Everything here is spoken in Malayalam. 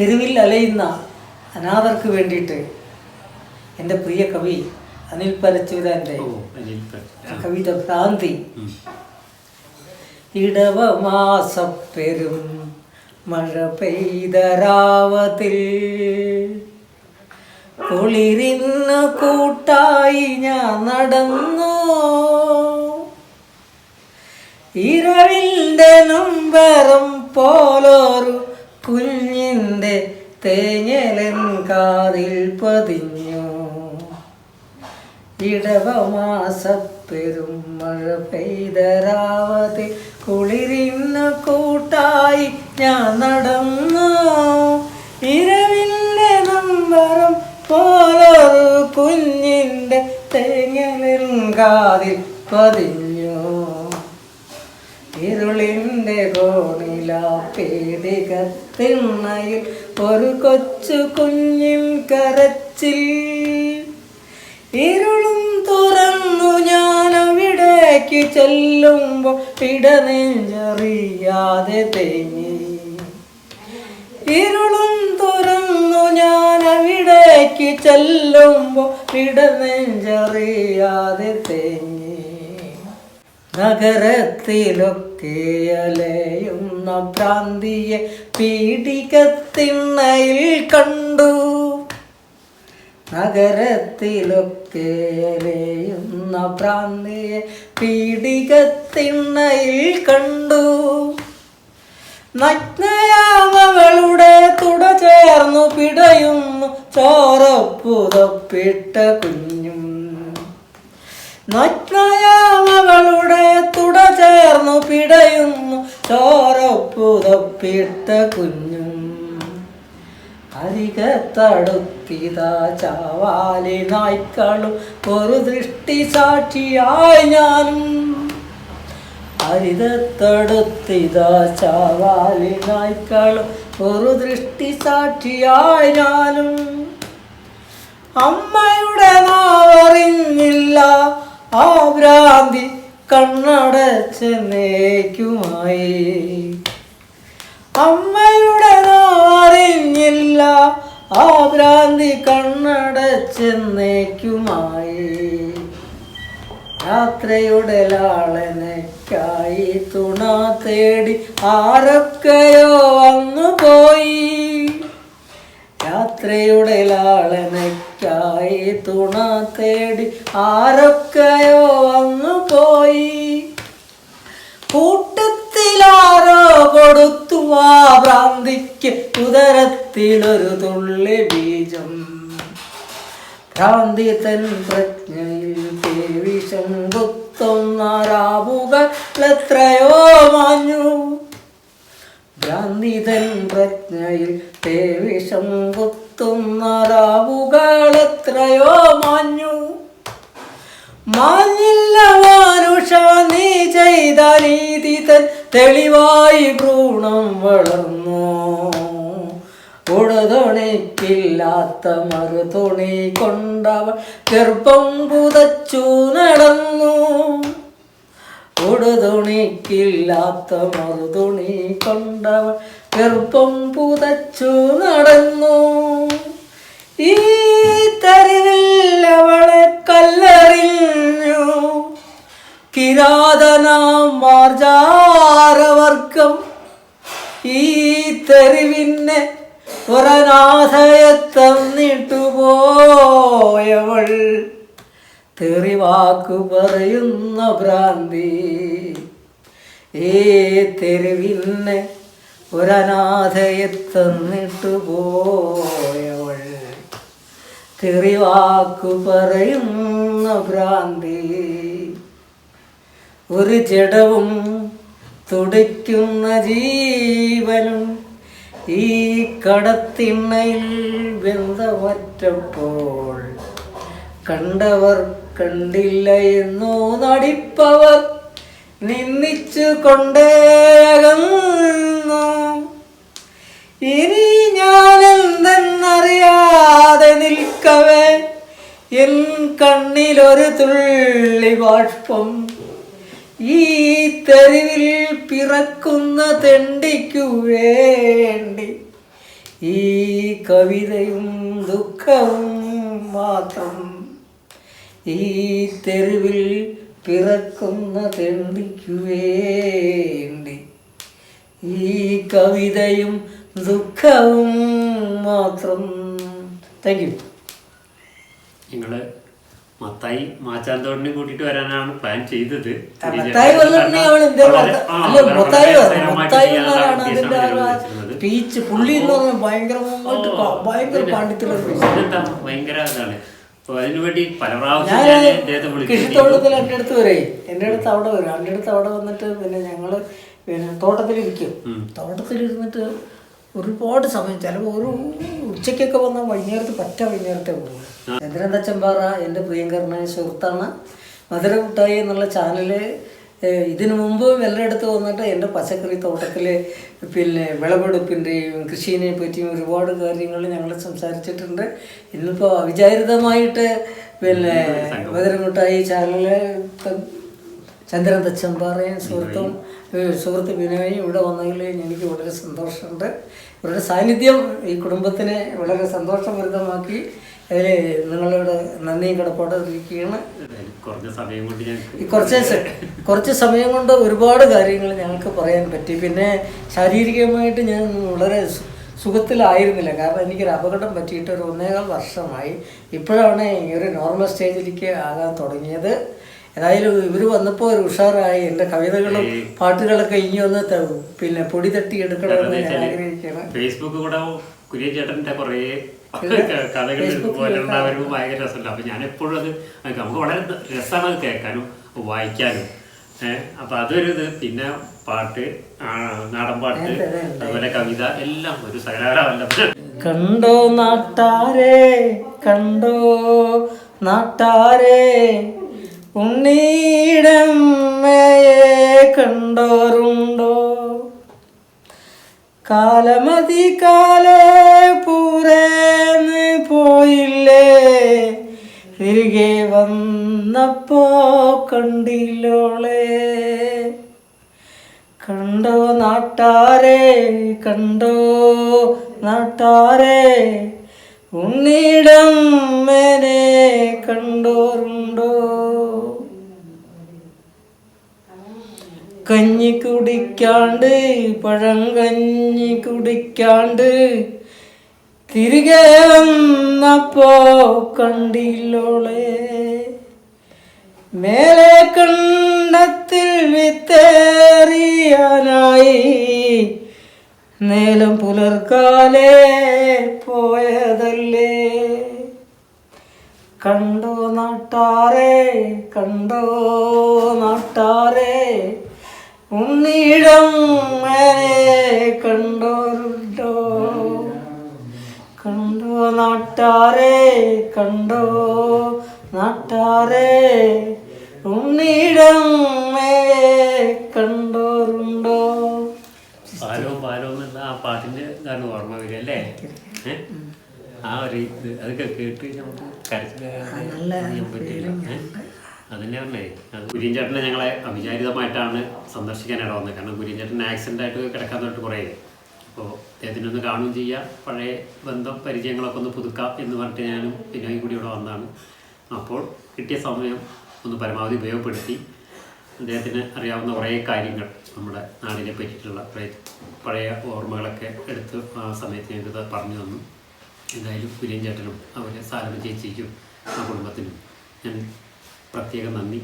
തെരുവിൽ അലയുന്ന അനാഥർക്ക് വേണ്ടിയിട്ട് എന്റെ പ്രിയ കവി അനിൽ പരച്ചൂരാന്റെ. കവിത ഭ്രാന്തി. ഇടവമാസപ്പെരും മഴ പെയ്തരാവതിൽ കുളിരിന്ന് കൂട്ടായി ഞാൻ നടന്നു ഇരവിന്റെ നമ്പരം പോലൊരു കുഞ്ഞിന്റെ തേഞ്ഞലൻ കാതിൽ പതിഞ്ഞു. ഇടവമാസപ്പെരും മഴ പെയ്തരാവതി കുളിരിന്ന് കൂട്ടായി ഞാൻ നടന്നു. ഇരവിന്റെ നമ്പരം പോലൊരു കുഞ്ഞിന്റെ തേങ്ങലിൽ കാതിൽ പതിഞ്ഞു. ഇരുളിന്റെ കോണില പേടികത്തിണ്ണയിൽ ഒരു കൊച്ചു കുഞ്ഞിൻ കരച്ചിൽ. ഇരുളും തുറന്നു ഞാൻ അവിടേക്ക് ചെല്ലുമ്പോൾ ഇടനെഞ്ചറിയാതെ തേങ്ങി. ഇരുളും തുറന്നു ഞാൻ അവിടേക്ക് ചെല്ലുമ്പോൾ ഇടനെഞ്ചറിയാതെ തേങ്ങി. നഗരത്തിലൊക്കെ അലയുന്ന ഭ്രാന്തിയെ പീഡികത്തിണ്ണയിൽ കണ്ടു. നഗരത്തിലൊക്കെ അലയുന്ന ഭ്രാന്തിയെ പീഡികത്തിണ്ണയിൽ കണ്ടു. നഗ്നയാമകളുടെ തുട ചേർന്നു പിടയുന്നു. ചോറപ്പുതപ്പിട്ട ചോറപ്പുതപ്പിട്ട കുഞ്ഞും അരികത്തടുത്തിതാ ചാവാലി നായ്ക്കളും ഒരു ദൃഷ്ടി സാക്ഷിയായി ഞാനും. അരിതത്തടുത്തിതാ ചാവാലി നായ്ക്കളും ഒരു ദൃഷ്ടി സാക്ഷിയായി ഞാനും. അമ്മയുടെ നാവറിഞ്ഞില്ല ആ ഭ്രാന്തി കണ്ണടച്ചെന്നേക്കുമായി അമ്മയുടെ നാറിഞ്ഞില്ല ആ ഭ്രാന്തി കണ്ണടച്ചെന്നേക്കുമായി രാത്രിയുടെ ലാളനക്കായി തുണ തേടി ആരൊക്കെയോ വന്നു പോയി. രാത്രിയുടെ ലാളനക്കായി തുണ തേടി ആരൊക്കെയോ വന്നു പോയി. ഭ്രാന്തിക്ക് ഉദരത്തിലൊരു തുള്ളി ബീജം. ഭ്രാന്തി തൻ പ്രജ്ഞയിൽ വിഷം കുത്തുന്നരാവുകൾ എത്രയോ മാഞ്ഞു. ഭ്രാന്തി തൻ പ്രജ്ഞയിൽ വിഷം കുത്തുന്നരാവുകൾ എത്രയോ മാഞ്ഞു. മാഞ്ഞില്ല മാനുഷ നീ ചെയ്ത നീതി തൻ തെളിവായി ഭ്രൂണം വളർന്നു. ഉടതുണിക്കില്ലാത്ത മറുതുണി കൊണ്ടവൾ ഗർഭം പുതച്ചു നടന്നു. ഉടുതുണിക്കില്ലാത്ത മറുതുണി കൊണ്ടവൾ ഗർഭം പുതച്ചു നടന്നു. ഈ തെരുവിൽ അവളെ കല്ലെറിഞ്ഞു. കിരാതനാം ഒരനാഥയെ നീട്ടുപോയവൾ. പോയവൾ തെറിവാക്കു പറയുന്ന ഭ്രാന്തി. ഏ തെരുവിന്നെ ഒരനാഥയെ തന്നിട്ടു പോയവൾ തെറിവാക്കു പറയുന്ന ഭ്രാന്തി. ഒരു ജഡവും തുടിക്കുന്ന ജീവനും ഈ കടത്തിണ്ണയിൽ ബന്ധമറ്റപ്പോൾ കണ്ടവർ കണ്ടില്ല എന്നോ നടിപ്പവർ നിന്നിച്ചു കൊണ്ടേകുന്നു ഇനി ഞാൻ എന്തെന്നറിയാതെ നിൽക്കവേ എൻ കണ്ണിലൊരു തുള്ളി ബാഷ്പം ഈ തെരുവിൽ പിറക്കുന്ന തെണ്ടിക്കു വേണ്ടി ഈ കവിതയും ദുഃഖവും മാത്രം ഈ തെരുവിൽ പിറക്കുന്ന തെണ്ടിക്കു വേണ്ടി ഈ കവിതയും ദുഃഖവും മാത്രം. താങ്ക് യു ഞങ്ങൾ മത്തായി മാച്ചാന്തോടിനെ കൂട്ടിട്ട് വരാനാണ് പ്ലാൻ ചെയ്തത്. ഭയങ്കര ഇതാണ്? അതിനുവേണ്ടി പല പ്രാവശ്യം കൃഷിത്തോട്ടത്തിൽ എന്റെ അടുത്ത് വരെ എന്റെ അടുത്ത് അവിടെ വരും. എന്റെ അടുത്ത് അവിടെ വന്നിട്ട് പിന്നെ ഞങ്ങൾ പിന്നെ തോട്ടത്തിലിരിക്കും. തോട്ടത്തിലിരുന്നിട്ട് ഒരുപാട് സമയം ചിലപ്പോൾ ഒരു ഉച്ചയ്ക്കൊക്കെ വന്നാൽ വൈകുന്നേരത്ത് പറ്റ വൈകുന്നേരത്തെ പോകും ചന്ദ്രൻ തച്ചമ്പാറ എന്റെ പ്രിയങ്കരനായ സുഹൃത്താണ്. മധുര കുട്ടായി എന്നുള്ള ചാനൽ ഇതിനു മുമ്പ് എല്ലായിടത്ത് വന്നിട്ട് എന്റെ പച്ചക്കറി തോട്ടത്തിൽ പിന്നെ വിളവെടുപ്പിന്റെയും കൃഷിനെ പറ്റിയും ഒരുപാട് കാര്യങ്ങൾ ഞങ്ങൾ സംസാരിച്ചിട്ടുണ്ട്. ഇന്നിപ്പോൾ അവിചാരിതമായിട്ട് പിന്നെ മധുരമുട്ടായി ചാനൽ ചന്ദ്രൻ തച്ചമ്പാറയും സുഹൃത്തും സുഹൃത്ത് ബിനോയും ഇവിടെ വന്നതിൽ എനിക്ക് വളരെ സന്തോഷമുണ്ട്. ഇവരുടെ സാന്നിധ്യം ഈ കുടുംബത്തിനെ വളരെ സന്തോഷഭരിതമാക്കി. അതിൽ നിങ്ങളോട് നന്ദിയും കടപ്പാട് ഇരിക്കുകയാണ് കുറച്ച് കുറച്ച് സമയം കൊണ്ട് ഒരുപാട് കാര്യങ്ങൾ ഞങ്ങൾക്ക് പറയാൻ പറ്റി. പിന്നെ ശാരീരികമായിട്ട് ഞാൻ വളരെ സുഖത്തിലായിരുന്നില്ല. കാരണം എനിക്കൊരു അപകടം പറ്റിയിട്ട് ഒരു ഒന്നേകാൽ വർഷമായി. ഇപ്പോഴാണ് ഈ ഒരു നോർമൽ സ്റ്റേജിലേക്ക് ആകാൻ തുടങ്ങിയത്. ഏതായാലും ഇവർ വന്നപ്പോൾ ഒരു ഉഷാറായി. എന്റെ കവിതകളും പാട്ടുകളൊക്കെ ഇനി ഒന്ന് പിന്നെ പൊടി തട്ടി എടുക്കണമെന്ന് ഞാൻ ആഗ്രഹിക്കണം ഫേസ്ബുക്ക് കൂടെ കുര്യൻ ചേട്ടന്റെ കുറേ കഥകൾ പോലുണ്ടാവരും ഭയങ്കര രസമുണ്ട്. അപ്പൊ ഞാൻ എപ്പോഴും അത്. നമുക്ക് വളരെ രസമാണ് അത് കേൾക്കാനും വായിക്കാനും. ഏഹ് അപ്പൊ അതൊരു ഇത്. പിന്നെ പാട്ട് ആ, നാടൻ പാട്ട് അതുപോലെ കവിത എല്ലാം ഒരു സകലാവല്ല കണ്ടോ നാട്ടാരേ കണ്ടോ നാട്ടാരെ ഉണ്ണീടമ്മയെ കണ്ടോറുണ്ടോ? കാലമതി കാലേ പൂരേന്ന് പോയില്ലേ? തിരികെ വന്നപ്പോ കണ്ടില്ലോളെ? കണ്ടോ നാട്ടാരെ കണ്ടോ നാട്ടാരെ? ഉണ്ണിടം കുടിക്കാണ്ട് പഴം കഞ്ഞി കുടിക്കാണ്ട്. തിരികെ വന്നപ്പോ കണ്ടില്ലോളെ. മേലെ കണ്ടത്തിൽ വിത്തേറിയാനായി. നേലം പുലർക്കാലേ പോയതല്ലേ. കണ്ടോ നാട്ടാറേ കണ്ടോ ഉണ്ണീടം മേനെ കണ്ടോരുണ്ടോ? കണ്ടോ നാട്ടാരെ കണ്ടോ നാട്ടാരെ? ഉണ്ണീടം മേനെ കണ്ടോരുണ്ടോ? പാലോ പാലോ എന്നുള്ള ആ പാട്ടിന്റെ ഇതാണ് ഓർമ്മ വരിക അല്ലേ? ആ ഒരു ഇത് അതൊക്കെ കേട്ട് നമുക്ക് കരച്ചിലും പറ്റില്ല? അതന്നെ പറഞ്ഞേ. അത് ഞങ്ങളെ അവിചാരിതമായിട്ടാണ് സന്ദർശിക്കാനായിട്ട് വന്നത്. കാരണം കുര്യൻ ചേട്ടൻ ആക്സിഡന്റ് ആയിട്ട് കിടക്കാൻ തൊട്ട് കുറേ അപ്പോൾ അദ്ദേഹത്തിനൊന്ന് കാണുകയും ചെയ്യാം. പഴയ ബന്ധം പരിചയങ്ങളൊക്കെ ഒന്ന് പുതുക്കാം എന്ന് പറഞ്ഞിട്ട് ഞാനും പിന്നെയും കൂടി ഇവിടെ വന്നതാണ്. അപ്പോൾ കിട്ടിയ സമയം ഒന്ന് പരമാവധി ഉപയോഗപ്പെടുത്തി. അദ്ദേഹത്തിന് അറിയാവുന്ന കുറേ കാര്യങ്ങൾ നമ്മുടെ നാടിനെ പറ്റിയിട്ടുള്ള പഴയ ഓർമ്മകളൊക്കെ എടുത്ത് ആ സമയത്ത് ഞങ്ങൾക്ക് പറഞ്ഞു തന്നു. എന്തായാലും കുര്യൻ ചേട്ടനും അവരെ സാലമ ചേച്ചിക്കും ആ കുടുംബത്തിനും. ഞാൻ പ്രത്യേക നന്ദി.